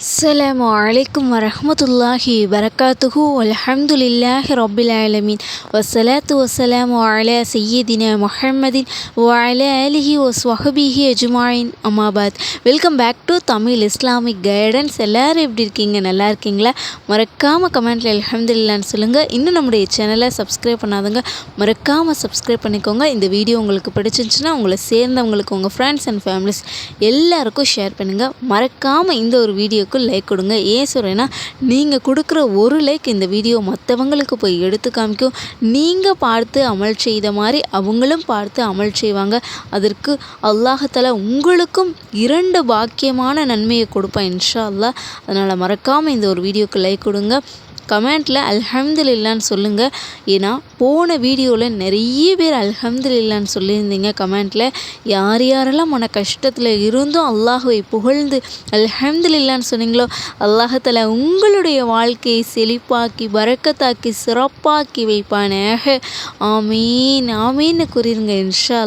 அஸ்லாம் வலைக்கம் வரமத்துல்லாஹி வரகாத்துஹு அலஹம்துலில்லாஹி ரபில் ஆலமீன் வசலாத்து வசலாம் அல சையீதின முஹம்மதின் வல அலிஹி ஒஸ்வஹபிஹி அஜுமாயின் அமாபாத் welcome back to Tamil Islamic guidance எல்லோரும் எப்படி இருக்கீங்க? நல்லா இருக்கீங்களா? மறக்காமல் கமெண்ட்டில் அலஹம்துல்லான்னு சொல்லுங்கள் இன்னும் நம்முடைய சேனலை சப்ஸ்கிரைப் பண்ணாதுங்க மறக்காமல் சப்ஸ்கிரைப் பண்ணிக்கோங்க. இந்த வீடியோ உங்களுக்கு பிடிச்சிருந்துச்சுன்னா உங்களை சேர்ந்தவங்களுக்கு உங்கள் ஃப்ரெண்ட்ஸ் அண்ட் ஃபேமிலிஸ் எல்லாருக்கும் ஷேர் பண்ணுங்கள் மறக்காமல் இந்த ஒரு வீடியோ வீடியோக்கு லைக் கொடுங்க. ஏன் சொல்கிறேன்னா நீங்கள் கொடுக்குற ஒரு லைக் இந்த வீடியோ மற்றவங்களுக்கு போய் எடுத்து காமிக்கும். நீங்கள் பார்த்து அமல் செய்த மாதிரி அவங்களும் பார்த்து அமல் செய்வாங்க. அதற்கு அல்லாஹத்தால உங்களுக்கும் இரண்டு பாக்கியமான நன்மையை கொடுப்பேன் இன்ஷா அல்லாஹ். அதனால் மறக்காமல் இந்த ஒரு வீடியோவுக்கு லைக் கொடுங்க. கமெண்ட்டில் அல்ஹம்துலில்லான்னு சொல்லுங்கள் ஏன்னா போன வீடியோவில் நிறைய பேர் அல்ஹம்துலில்லான்னு சொல்லியிருந்தீங்க கமெண்ட்டில் யார் யாரெல்லாம் மன கஷ்டத்தில் இருந்தும் அல்லாஹுவை புகழ்ந்து அல்ஹம்துலில்லான்னு சொன்னீங்களோ அல்லாஹத்தில் உங்களுடைய வாழ்க்கையை செழிப்பாக்கி பறக்கத்தாக்கி சிறப்பாக்கி வைப்பானாக. ஆமீன் ஆமீன்னு கூறியிருங்க இன்ஷா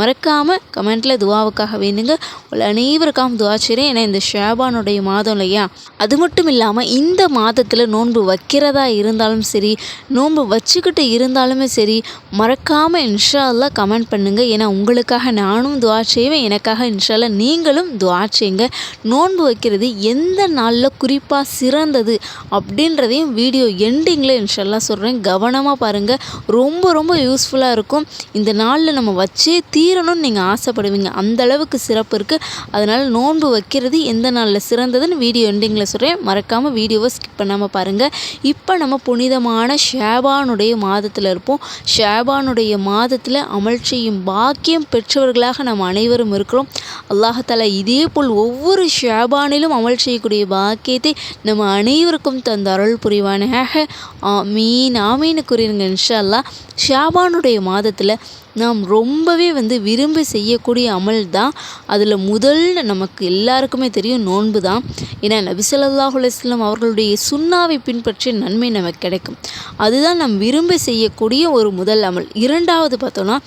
மறக்காமல் கமெண்ட்டில் துவாவுக்காக வேணுங்க உங்கள் அனைவருக்காகவும் துவா செய்கிறேன். ஏன்னா இந்த ஷேபானுடைய மாதம் இல்லையா? அது மட்டும் இல்லாமல் இந்த மாதத்தில் நோன்பு வைக்கிறதா இருந்தாலும் சரி நோன்பு வச்சுக்கிட்டு இருந்தாலுமே சரி மறக்காமல் இன்ஷா கமெண்ட் பண்ணுங்கள் ஏன்னா உங்களுக்காக நானும் துவா செய்வேன் எனக்காக இன்ஷால்லா நீங்களும் துவா செய்யுங்க. நோன்பு வைக்கிறது எந்த நாளில் குறிப்பாக சிறந்தது அப்படின்றதையும் வீடியோ எண்டிங்கில் இன்ஷால்லாம் சொல்கிறேன் கவனமாக பாருங்கள் ரொம்ப ரொம்ப யூஸ்ஃபுல்லாக இருக்கும். இந்த நாளில் நம்ம வச்சே தீரணும்னு நீங்கள் ஆசைப்படுவீங்க. அந்த அளவுக்கு சிறப்பு இருக்குது அதனால் நோன்பு வைக்கிறது எந்த நாளில் சிறந்ததுன்னு வீடியோ எண்டிங்கில் சொல்கிறேன் மறக்காமல் வீடியோவை ஸ்கிப் பண்ணாமல் பாருங்கள் இப்போ நம்ம புனிதமான ஷேபானுடைய மாதத்தில் இருப்போம். ஷேபானுடைய மாதத்தில் அமல் செய்யும் பாக்கியம் பெற்றவர்களாக நம்ம அனைவரும் இருக்கிறோம். அல்லாஹால இதே போல் ஒவ்வொரு ஷேபானிலும் அமல் செய்யக்கூடிய பாக்கியத்தை நம்ம அனைவருக்கும் தந்த அருள் புரிவானாக. ஆமீன் ஆமீனு கூறிருங்க இன்ஷா அல்லாஹ். ஷாபானுடைய மாதத்தில் நாம் ரொம்பவே வந்து விரும்பி செய்யக்கூடிய அமல் தான். அதில் முதல் நமக்கு எல்லாருக்குமே தெரியும் நோன்பு தான். ஏன்னா நபிசல்லாஹு அவர்களுடைய சுண்ணாவை பின்பற்றிய நன்மை நமக்கு கிடைக்கும். அதுதான் நம் விரும்பி செய்யக்கூடிய ஒரு முதல் அமல். இரண்டாவது பார்த்தோன்னா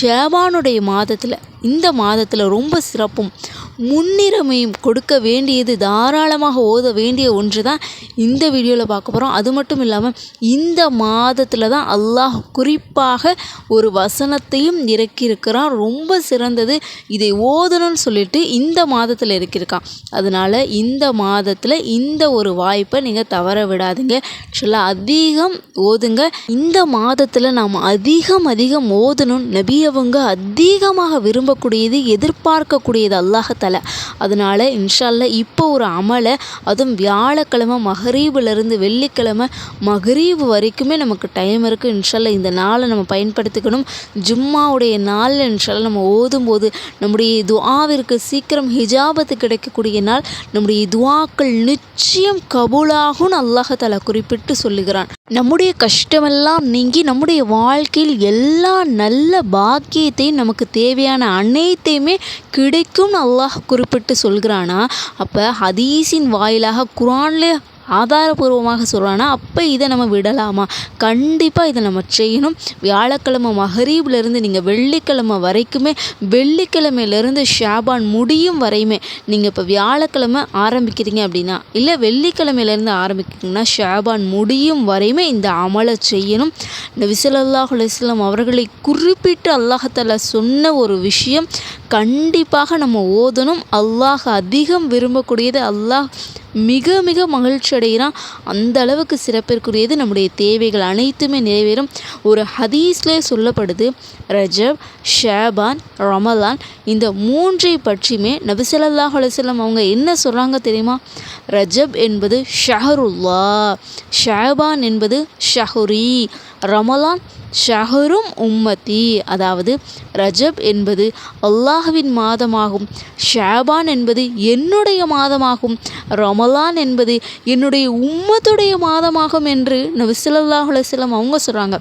ஷேபானுடைய மாதத்தில் இந்த மாதத்தில் ரொம்ப சிறப்பும். முன்னுரிமையும் கொடுக்க வேண்டியது தாராளமாக ஓத வேண்டிய ஒன்று தான் இந்த வீடியோவில் பார்க்க போகிறோம் அது மட்டும் இல்லாமல் இந்த மாதத்தில் தான் அல்லாஹ் குறிப்பாக ஒரு வசனத்தையும் இறக்கியிருக்கிறான். ரொம்ப சிறந்தது. இதை ஓதணும்னு சொல்லிட்டு இந்த மாதத்தில் இறக்கியிருக்கான். அதனால் இந்த மாதத்தில் இந்த ஒரு வாய்ப்பை நீங்கள் தவற விடாதீங்க. ஆக்சுவலாக அதிகம் ஓதுங்க. இந்த மாதத்தில் நாம் அதிகம் அதிகம் ஓதணும். நபி அவங்க அதிகமாக விரும்பக்கூடியது எதிர்பார்க்கக்கூடியது தலை. அதனால் இன்ஷால்ல இப்போ ஒரு அமலை அதுவும் வியாழக்கிழமை மகரீபிலிருந்து வெள்ளிக்கிழமை மகரீவு வரைக்குமே நமக்கு டைம் இருக்குது இன்ஷால்ல இந்த நாளை நம்ம பயன்படுத்திக்கணும். ஜும்மாவுடைய நாளில் இன்ஷால்ல நம்ம ஓதும்போது நம்முடைய துஆவிற்கு சீக்கிரம் ஹிஜாபத்து கிடைக்கக்கூடிய நாள் நம்முடைய துவாக்கள் நிச்சயம் கபூலாகும் அல்லாஹால குறிப்பிட்டு சொல்லுகிறான். நம்முடைய கஷ்டமெல்லாம் நீங்கி நம்முடைய வாழ்க்கையில் எல்லா நல்ல பாக்கியத்தையும் நமக்கு தேவையான அனைத்தையுமே கிடைக்கும்னு அல்லாஹ் குறிப்பிட்டு சொல்கிறானா. அப்போ ஹதீஸின் வாயிலாக குரான்ல ஆதாரபூர்வமாக சொல்கிறானா அப்போ இதை நம்ம விடலாமா? கண்டிப்பாக இதை நம்ம செய்யணும். வியாழக்கிழமை மகரீப்லேருந்து நீங்கள் வெள்ளிக்கிழமை வரைக்குமே வெள்ளிக்கிழமையிலேருந்து ஷாபான் முடியும் வரையுமே நீங்கள் இப்போ வியாழக்கிழமை ஆரம்பிக்கிறீங்க அப்படின்னா இல்லை வெள்ளிக்கிழமையிலேருந்து ஆரம்பிக்கிறீங்கன்னா ஷாபான் முடியும் வரையுமே இந்த அமலை செய்யணும். இந்த விசலல்லாஹ் அலுவலாம் அவர்களை குறிப்பிட்டு அல்லாஹத்தால சொன்ன ஒரு விஷயம் கண்டிப்பாக நம்ம ஓதணும். அல்லாஹ் அதிகம் விரும்பக்கூடியது அல்லாஹ் மிக மிக மகிழ்ச்சி அடைகிறான் அந்த அளவுக்கு சிறப்பிற்குரியது நம்முடைய தேவைகள் அனைத்துமே நிறைவேறும். ஒரு ஹதீஸ்லே சொல்லப்படுது ரஜப் ஷேபான் ரமலான் இந்த மூன்றை பற்றியுமே நபிசல்லாஹ் அலுவலம் அவங்க என்ன சொல்கிறாங்க தெரியுமா? ரஜப் என்பது ஷஹருல்லா ஷேபான் என்பது ஷஹுரி ரமலான் ஷஹரும் உம்மதி அதாவது ரஜப் என்பது அல்லாஹுவின் மாதமாகும் ஷாபான் என்பது என்னுடைய மாதமாகும் ரமலான் என்பது என்னுடைய உம்மத்துடைய மாதமாகும் என்று நபிசல்லாஹ் அவங்க சொல்கிறாங்க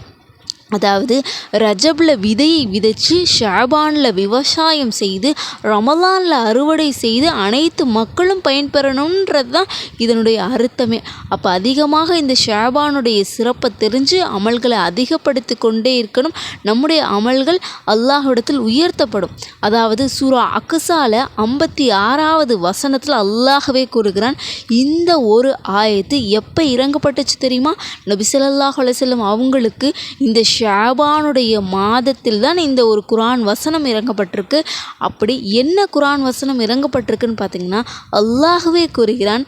அதாவது ரஜபில் விதையை விதைச்சு ஷாபானில் விவசாயம் செய்து ரமலானில் அறுவடை செய்து அனைத்து மக்களும் பயன்பெறணுன்றது தான் இதனுடைய அர்த்தமே. அப்போ அதிகமாக இந்த ஷாபானுடைய சிறப்பை தெரிஞ்சு அமல்களை அதிகப்படுத்தி கொண்டே இருக்கணும். நம்முடைய அமல்கள் அல்லாஹிடத்தில் உயர்த்தப்படும். அதாவது சூரா அக்ஸால ஐம்பத்தி ஆறாவது வசனத்தில் அல்லாஹவே கூறுகிறான் இந்த ஒரு ஆயத்து எப்போ இறங்கப்பட்டுச்சு தெரியுமா? நபி அல்லாஹ் அலைஹி அவங்களுக்கு இந்த ஷாபானுடைய மாதத்தில் தான் இந்த ஒரு குரான் வசனம் இறங்கப்பட்டிருக்கு. அப்படி என்ன குரான் வசனம் இறங்கப்பட்டிருக்குன்னு பார்த்தீங்கன்னா அல்லாஹுவே கூறுகிறான்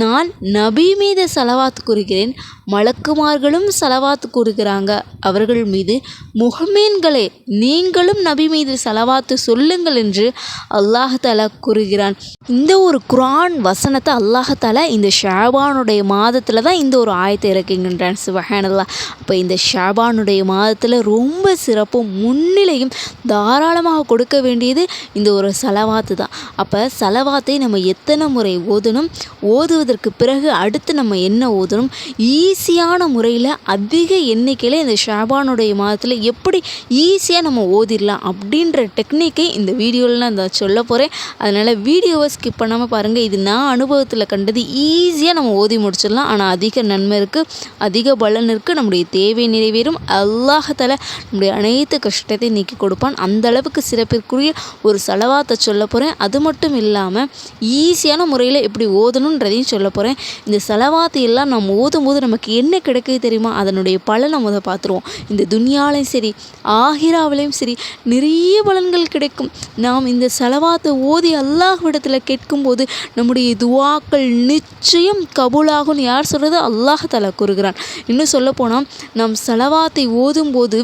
நான் நபி மீது செலவாத்து கூறுகிறேன் மலக்குமார்களும் சலவாத் கூறுகிறாங்க. அவர்கள் மீது முகமீன்களே நீங்களும் நபி மீது சலவாத்து சொல்லுங்கள் என்று அல்லாஹாலா கூறுகிறான். இந்த ஒரு குரான் வசனத்தை அல்லாஹாலா இந்த ஷாபானுடைய மாதத்தில் தான் இந்த ஒரு ஆயத்தை இறக்குகின்றான் சுபஹானல்லா. அப்போ இந்த ஷாபானுடைய மாதத்தில் ரொம்ப சிறப்பும் முன்னிலையும் தாராளமாக கொடுக்க வேண்டியது இந்த ஒரு சலவாத்து தான். அப்போ சலவாத்தை நம்ம எத்தனை முறை ஓதணும்? ஓதுவதற்கு பிறகு அடுத்து நம்ம என்ன ஓதணும்? ஈஸியான முறையில் அதிக எண்ணிக்கையில் இந்த ஷாபானுடைய மாதத்தில் எப்படி ஈஸியாக நம்ம ஓதிடலாம் அப்படின்ற டெக்னிக்கை இந்த வீடியோவில் நான் நான் சொல்ல போகிறேன் அதனால் வீடியோவை ஸ்கிப் பண்ணாமல் பாருங்கள் இது நான் அனுபவத்தில் கண்டது ஈஸியாக நம்ம ஓதி முடிச்சிடலாம். ஆனால் அதிக நன்மை இருக்குது அதிக பலன் இருக்குது நம்முடைய தேவை நிறைவேறும். அல்லாஹத்தால் நம்முடைய அனைத்து கஷ்டத்தை நீக்கி கொடுப்பான். அந்த அளவுக்கு சிறப்பிற்குரிய ஒரு செலவாத்தை சொல்ல போகிறேன் அது மட்டும் இல்லாமல் ஈஸியான முறையில் எப்படி ஓதணுன்றதையும் சொல்ல போகிறேன் இந்த செலவாத்தை எல்லாம் நம்ம ஓதும் போது நமக்கு என்ன கிடைக்குது தெரியுமா? அதனுடைய பலனை முத பார்த்துருவோம். இந்த துனியாலையும் சரி ஆஹிராவிலையும் சரி நிறைய பலன்கள் கிடைக்கும். நாம் இந்த செலவாத்தை ஓதி அல்லாஹ்விடத்தில் கேட்கும்போது நம்முடைய துவாக்கள் நிச்சயம் கபூலாகும்னு யார் சொல்கிறது அல்லாஹ் தலா கூறுகிறான். இன்னும் சொல்லப்போனால் நாம் செலவாத்தை ஓதும்போது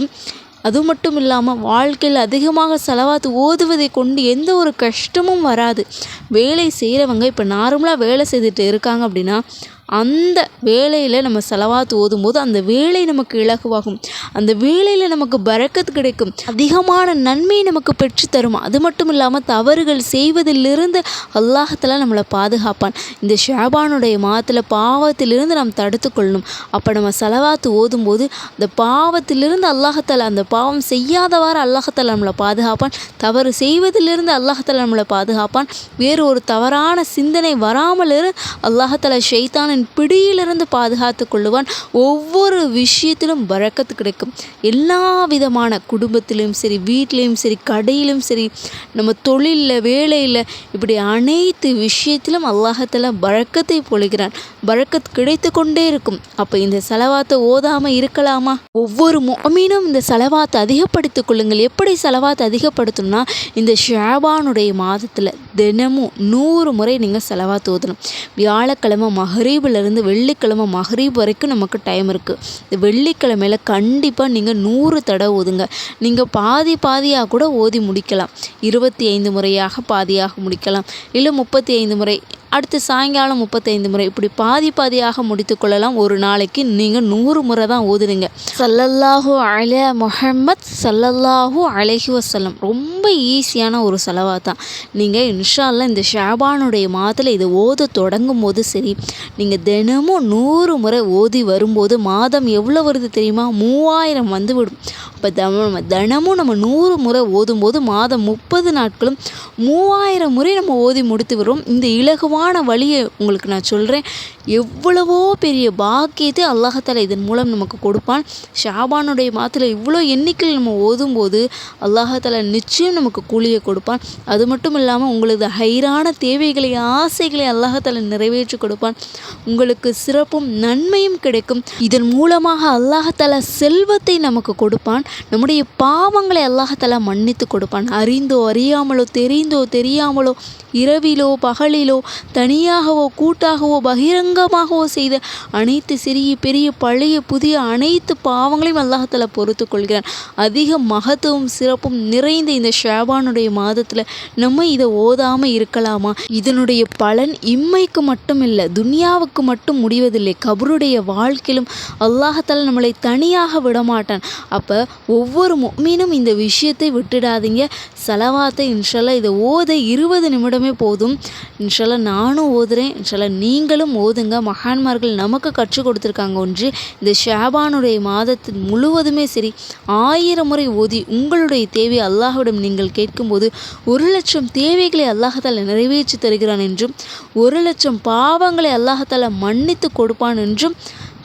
அது மட்டும் இல்லாமல் வாழ்க்கையில் அதிகமாக செலவாத்து ஓதுவதை கொண்டு எந்த ஒரு கஷ்டமும் வராது. வேலை செய்கிறவங்க இப்போ நார்மலாக வேலை செய்துட்டு இருக்காங்க அப்படின்னா அந்த வேலையில் நம்ம செலவாத்து ஓதும்போது அந்த வேலை நமக்கு இலகுவாகும். அந்த வேலையில் நமக்கு பறக்கத்து கிடைக்கும். அதிகமான நன்மை நமக்கு பெற்று தரும். அது மட்டும் இல்லாமல் தவறுகள் செய்வதிலிருந்து அல்லாஹத்தில் நம்மளை பாதுகாப்பான். இந்த ஷாபானுடைய மாதத்தில் பாவத்திலிருந்து நாம் தடுத்து கொள்ளணும். அப்போ நம்ம செலவாத்து ஓதும்போது அந்த பாவத்திலிருந்து அல்லாஹத்தால் அந்த பாவம் செய்யாதவாறு அல்லாஹத்தால் நம்மளை பாதுகாப்பான். தவறு செய்வதிலிருந்து அல்லாஹத்தால் நம்மளை பாதுகாப்பான். வேறு ஒரு தவறான சிந்தனை வராமல் இரு அல்லாஹத்தால ஷைத்தானின் பிடியிலிருந்து பாதுகாத்து கொள்ளுவான். ஒவ்வொரு விஷயத்திலும் பறக்கத்து கிடைக்கும். எல்லா விதமான குடும்பத்திலும் சரி வீட்லேயும் சரி கடையிலும் சரி நம்ம தொழிலில் வேலையில் இப்படி அனைத்து விஷயத்திலும் அல்லாஹத்தில் பழக்கத்தை பொழிகிறான். பறக்கத் கிடைத்து கொண்டே இருக்கும். அப்போ இந்த செலவாத்தை ஓதாமல் இருக்கலாமா? ஒவ்வொரு மொமீனும் இந்த செலவாத்தை அதிகப்படுத்திக் கொள்ளுங்கள். எப்படி செலவாத்தை அதிகப்படுத்தணும்னா இந்த ஷாபானுடைய மாதத்தில் தினமும் நூறு முறை நீங்கள் செலவாத்து ஓதணும் வியாழக்கிழமை மஹரீபிலிருந்து வெள்ளிக்கிழமை மஹரீப் வரைக்கும் நமக்கு டைம் இருக்குது இந்த வெள்ளிக்கிழமையில் கண்டிப்பாக நீங்கள் நூறு தடவை ஓதுங்க. நீங்கள் பாதி பாதியாக கூட ஓதி முடிக்கலாம். இருபத்தி ஐந்து முறையாக பாதியாக முடிக்கலாம். இல்லை முப்பத்தி ஐந்து முறை அடுத்து சாயங்காலம் முப்பத்தைந்து முறை இப்படி பாதி பாதியாக முடித்து கொள்ளலாம். ஒரு நாளைக்கு நீங்கள் நூறு முறை தான் ஓதுறீங்க சல்லல்லாஹு அல முஹம்மத் சல்லல்லாஹு அலஹி வசல்லம் ரொம்ப ரொம்ப ஈஸியான ஒரு செலவாக தான் நீங்கள் இன்ஷால்லா இந்த ஷாபானுடைய மாதத்தில் இதை ஓத தொடங்கும் போது சரி நீங்கள் தினமும் நூறு முறை ஓதி வரும்போது மாதம் எவ்வளோ வருது தெரியுமா? மூவாயிரம் வந்து விடும். அப்போ தம தினமும் நம்ம நூறு முறை ஓதும்போது மாதம் முப்பது நாட்களும் மூவாயிரம் முறை நம்ம ஓதி முடித்து வரும் இந்த இலகுவான வழியை உங்களுக்கு நான் சொல்கிறேன் எவ்வளவோ பெரிய பாக்கியத்தை அல்லாஹால இதன் மூலம் நமக்கு கொடுப்பான். ஷாபானுடைய மாதத்தில் இவ்வளோ எண்ணிக்கையில் நம்ம ஓதும்போது அல்லாஹால நிச்சயம் நமக்கு கூலியை கொடுப்பான். அது மட்டும் இல்லாமல் உங்களது ஹைரான தேவைகளை ஆசைகளை அல்லாஹால நிறைவேற்றி கொடுப்பான். உங்களுக்கு சிறப்பும் நன்மையும் கிடைக்கும். இதன் மூலமாக அல்லாஹால செல்வத்தை நமக்கு கொடுப்பான். நம்முடைய பாவங்களை அல்லாஹால மன்னித்து கொடுப்பான். அறிந்தோ அறியாமலோ தெரிந்தோ தெரியாமலோ இரவிலோ பகலிலோ தனியாகவோ கூட்டாகவோ பகிரங்கமாகவோ செய்த அனைத்து சிறிய பெரிய பழைய புதிய அனைத்து பாவங்களையும் அல்லாஹால பொறுத்து கொள்கிறான். அதிக மகத்துவம் சிறப்பும் நிறைந்த இந்த ஷாபானுடைய மாதத்தில் நம்ம இதை ஓதாமல் இருக்கலாமா? இதனுடைய பலன் இம்மைக்கு மட்டும் இல்லை துனியாவுக்கு மட்டும் முடிவதில்லை. கபருடைய வாழ்க்கையிலும் அல்லாஹத்தால் நம்மளை தனியாக விடமாட்டான். அப்போ ஒவ்வொரு மீனும் இந்த விஷயத்தை விட்டுடாதீங்க. செலவாத்தை இன்ஷால்லா இதை ஓத இருபது நிமிடமே போதும். இன்ஷால்லா நானும் ஓதுறேன். இன்ஷால்லா நீங்களும் ஓதுங்க. மகான்மார்கள் நமக்கு கற்றுக் கொடுத்துருக்காங்க ஒன்று. இந்த ஷாபானுடைய மாதத்தின் முழுவதுமே சரி. ஆயிரம் முறை ஓதி உங்களுடைய தேவை அல்லாஹ்விடம் நீங்கள் கேட்கும்போது ஒரு லட்சம் தேவைகளை அல்லாஹத்தால் நிறைவேற்றி தருகிறான் என்றும் ஒரு லட்சம் பாவங்களை அல்லாஹத்தால் மன்னித்து கொடுப்பான் என்றும்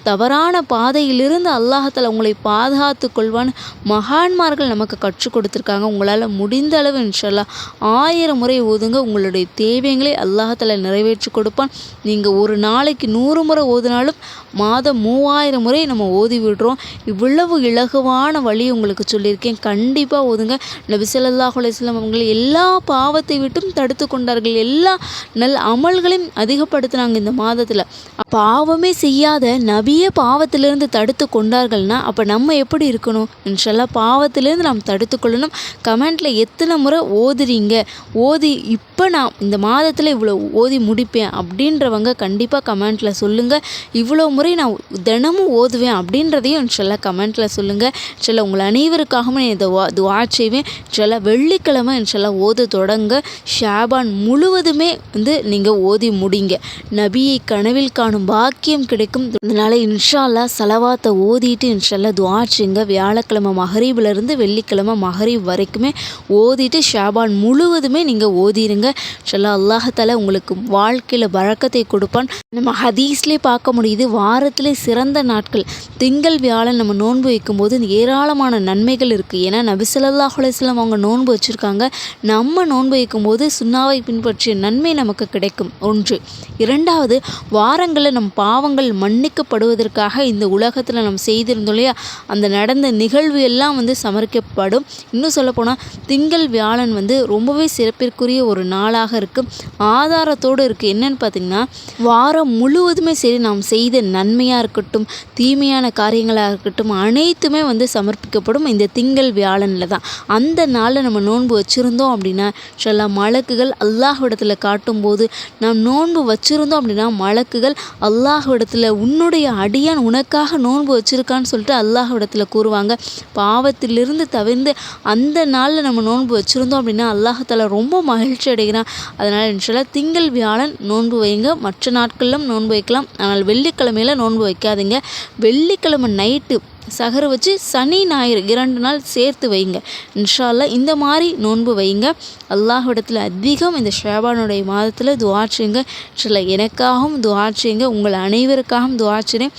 தவறான பாதையிலிருந்து அல்லாஹத்தில் உங்களை பாதுகாத்து கொள்வான் மகான்மார்கள் நமக்கு கற்றுக் கொடுத்துருக்காங்க. உங்களால் முடிந்த அளவு இன்ஷல்லா ஆயிரம் முறை ஓதுங்க. உங்களுடைய தேவைகளை அல்லாஹத்தில் நிறைவேற்றி கொடுப்பான். நீங்கள் ஒரு நாளைக்கு நூறு முறை ஓதுனாலும் மாதம் மூவாயிரம் முறை நம்ம ஓதி விடுறோம். இவ்வளவு இலகுவான வழி உங்களுக்கு சொல்லியிருக்கேன். கண்டிப்பாக ஓதுங்க. நபிசல்லாஹ் அலையம் அவங்களை எல்லா பாவத்தை விட்டும் தடுத்து கொண்டார்கள். எல்லா நல் அமல்களையும் அதிகப்படுத்தினாங்க இந்த மாதத்தில். பாவமே செய்யாத நபியே பாவத்திலிருந்து தடுத்து கொண்டார்கள்னா அப்போ நம்ம எப்படி இருக்கணும்? இன்ஷல்லா பாவத்திலேருந்து நாம் தடுத்து கொள்ளணும் கமெண்ட்டில் எத்தனை முறை ஓதுறீங்க? ஓதி இப்போ நான் இந்த மாதத்தில் இவ்வளோ ஓதி முடிப்பேன் அப்படின்றவங்க கண்டிப்பாக கமெண்ட்டில் சொல்லுங்கள் இவ்வளோ முறை நான் தினமும் ஓதுவேன் அப்படின்றதையும் இன்ஷல்லா கமெண்ட்டில் சொல்லுங்கள் சில உங்கள் அனைவருக்காகவும் நான் இதை துவா செய்வேன். சில வெள்ளிக்கிழமை இன்ஷல்லா ஓத தொடங்க. ஷாபான் முழுவதுமே வந்து நீங்கள் ஓதி முடிங்க. நபியை கனவில் காணும் பாக்கியம் கிடைக்கும். அதனால் இன்ஷா செலவாத்தை ஓதிட்டு இன்ஷால்லா துவா செய்யுங்க. வியாழக்கிழமை மகரீபிலேருந்து வெள்ளிக்கிழமை மகரீப் வரைக்குமே ஓதிட்டு ஷாபான் முழுவதுமே நீங்கள் ஓதிருங்க. இன்ஷல்லா அல்லாஹத்தால் உங்களுக்கு வாழ்க்கையில் பழக்கத்தை கொடுப்பான். நம்ம ஹதீஸ்லேயே பார்க்க முடியுது வா வாரத்திலே சிறந்த நாட்கள். திங்கள் வியாழன் நம்ம நோன்பு வைக்கும்போது ஏராளமான நன்மைகள் இருக்குது ஏன்னா நபிசல்லா அலுவலாம் அவங்க நோன்பு வச்சுருக்காங்க. நம்ம நோன்பு வைக்கும்போது சுண்ணாவை பின்பற்றிய நன்மை நமக்கு கிடைக்கும். ஒன்று. இரண்டாவது வாரங்களில் நம் பாவங்கள் மன்னிக்கப்படுவதற்காக இந்த உலகத்தில் நம்ம செய்திருந்தோம் இல்லையா? அந்த நடந்த நிகழ்வு எல்லாம் வந்து சமர்க்கப்படும். இன்னும் சொல்லப்போனால் திங்கள் வியாழன் வந்து ரொம்பவே சிறப்பிற்குரிய ஒரு நாளாக இருக்குது ஆதாரத்தோடு இருக்குது என்னென்னு பார்த்திங்கன்னா வாரம் முழுவதுமே சரி நாம் செய்த நன்மையாக இருக்கட்டும் தீமையான காரியங்களாக இருக்கட்டும் அனைத்துமே வந்து சமர்ப்பிக்கப்படும் இந்த திங்கள் வியாழனில் தான். அந்த நாளில் நம்ம நோன்பு வச்சுருந்தோம் அப்படின்னா சில மலக்குகள் அல்லாஹ்விடத்தில் காட்டும்போது நாம் நோன்பு வச்சுருந்தோம் அப்படின்னா மலக்குகள் அல்லாஹ்விடத்தில் உன்னுடைய அடியான் உனக்காக நோன்பு வச்சுருக்கான்னு சொல்லிட்டு அல்லாஹ்விடத்தில் கூறுவாங்க. பாவத்திலிருந்து தவிர்ந்து அந்த நாளில் நம்ம நோன்பு வச்சுருந்தோம் அப்படின்னா அல்லாஹத்தால் ரொம்ப மகிழ்ச்சி அடைகிறான். அதனால் இன்ஷால்லா திங்கள் வியாழன் நோன்பு வைங்க மற்ற நாட்களிலும் நோன்பு வைக்கலாம். ஆனால் வெள்ளிக்கிழமையில் நோன்பு வைக்காதீங்க. வெள்ளிக்கிழமை நைட்டு சகரு வச்சு சனி ஞாயிறு இரண்டு நாள் சேர்த்து வைங்க. இன்ஷால்லா இந்த மாதிரி நோன்பு வைங்க. அல்லாஹிடத்தில் அதிகம் இந்த ஷேபானுடைய மாதத்தில் துவாட்சிங்க இன்ஷால்லா எனக்காகவும் துவாட்சிங்க உங்கள் அனைவருக்காகவும் துவாச்சுறேன்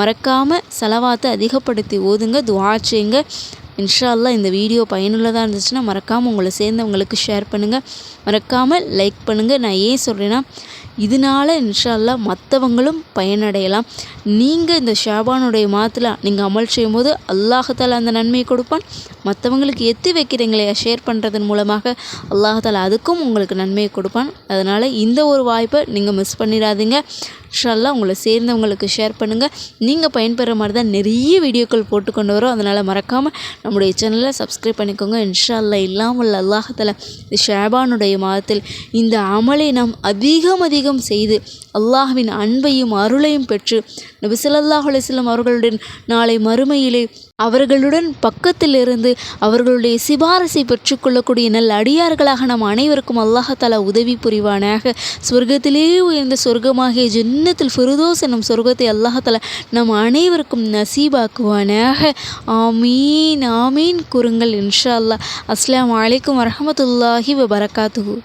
மறக்காமல் செலவாத்தை அதிகப்படுத்தி ஓதுங்க. துவாட்சிங்க இன்ஷால்லா இந்த வீடியோ பயனுள்ளதாக இருந்துச்சுன்னா மறக்காமல் உங்களை சேர்ந்தவங்களுக்கு ஷேர் பண்ணுங்கள் மறக்காமல் லைக் பண்ணுங்கள் நான் ஏன் சொல்கிறேன்னா இதனால் இன்ஷால்லா மற்றவங்களும் பயனடையலாம். நீங்கள் இந்த ஷாபானுடைய மாதத்தில் நீங்கள் அமல் செய்யும்போது அல்லாஹால அந்த நன்மையை கொடுப்பான். மற்றவங்களுக்கு எத்தி வைக்கிறீங்களே ஷேர் பண்ணுறதன் மூலமாக அல்லாஹால அதுக்கும் உங்களுக்கு நன்மையை கொடுப்பான். அதனால் இந்த ஒரு வாய்ப்பை நீங்கள் மிஸ் பண்ணிடாதீங்க. இன்ஷால்லா உங்களை சேர்ந்தவங்களுக்கு ஷேர் பண்ணுங்கள் நீங்கள் பயன்பெற மாதிரி தான் நிறைய வீடியோக்கள் போட்டு கொண்டு வரோம். அதனால் மறக்காமல் நம்முடைய சேனலை சப்ஸ்கிரைப் பண்ணிக்கோங்க. இன்ஷால்லா இல்லாமல் அல்லாஹத்தில் ஷேபானுடைய மாதத்தில் இந்த அமலை நாம் அதிகம் அதிகம் செய்து அல்லாஹ்வின் அன்பையும் அருளையும் பெற்று நபிசல்லாஹ் அலிஸ்லாம் அவர்களுடன் நாளை மறுமையிலே அவர்களுடன் பக்கத்தில் இருந்து அவர்களுடைய சிபாரசை பெற்றுக்கொள்ளக்கூடிய நல்ல அடியார்களாக நம் அனைவருக்கும் அல்லாஹாலா உதவி புரிவானாக. சொர்க்கத்திலேயே உயர்ந்த சொர்க்கமாகிய ஜென்னத்தில் ஃபிருதோஸ் என்னும் சொர்க்கத்தை அல்லாஹாலா நம் அனைவருக்கும் நசீபாக்குவானாக. ஆமீன் ஆமீன் கூறுங்கள் இன்ஷா அல்லாஹ். அஸ்லாம் அலைக்கும் வரமத்துல்லாஹி வபரகாத்துஹு.